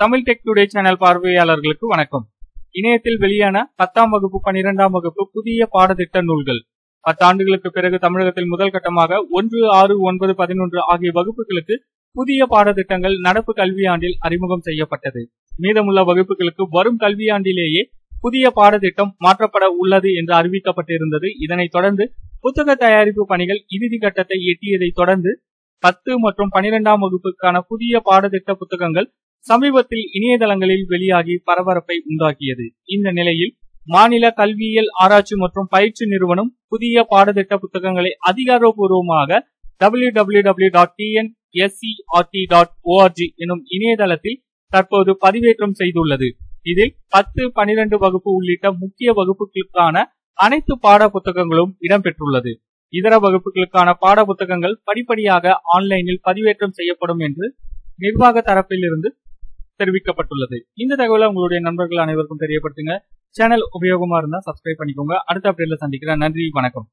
Tamil tech today channel பார்வையாளர்களுக்கு வணக்கம். இணையத்தில் வெளியான பத்தாம் வகுப்பு பனிரெண்டாம் வகுப்பு புதிய பாடத்திட்ட நூல்கள். பத்தாண்டுகளுக்கு பிறகு தமிழகத்தில் முதல் கட்டமாக ஒன்று ஆறு ஒன்பது பதினொன்று ஆகிய வகுப்புகளுக்கு புதிய பாடத்திட்டங்கள் நடப்பு கல்வியாண்டில் அறிமுகம் செய்யப்பட்டது. மீதமுள்ள வகுப்புகளுக்கு வரும் கல்வியாண்டிலேயே புதிய பாடத்திட்டம் மாற்றப்பட உள்ளது என்று அறிவிக்கப்பட்டிருந்தது. இதனைத் தொடர்ந்து புத்தக தயாரிப்பு பணிகள் இறுதி கட்டத்தை எட்டியதைத் தொடர்ந்து பத்து மற்றும் பனிரெண்டாம் வகுப்புக்கான புதிய பாடத்திட்ட புத்தகங்கள் சமீபத்தில் இணையதளங்களில் வெளியாகி பரபரப்பை உண்டாக்கியது. இந்த நிலையில் மாநில கல்வியியல் ஆராய்ச்சி மற்றும் பயிற்சி நிறுவனம் புதிய பாடத்திட்ட புத்தகங்களை அதிகாரப்பூர்வமாக W W W dot TNSCERT dot ORG எனும் இணையதளத்தில் தற்போது பதிவேற்றம் செய்துள்ளது. இதில் பத்து பனிரெண்டு வகுப்பு உள்ளிட்ட முக்கிய வகுப்புகளுக்கான அனைத்து பாட புத்தகங்களும் இடம்பெற்றுள்ளது. இதர வகுப்புகளுக்கான பாட புத்தகங்கள் படிப்படியாக ஆன்லைனில் பதிவேற்றம் செய்யப்படும் என்று நிர்வாக தரப்பிலிருந்து தெரிவிக்கப்பட்டுள்ளது. இந்த தகவலை உங்களுடைய நண்பர்கள் அனைவருக்கும் தெரியப்படுத்துங்க. சேனல் உபயோகமா இருந்தா சப்ஸ்கிரைப் பண்ணிக்கோங்க. அடுத்த அப்டேட்ல சந்திக்கிறேன். நன்றி வணக்கம்.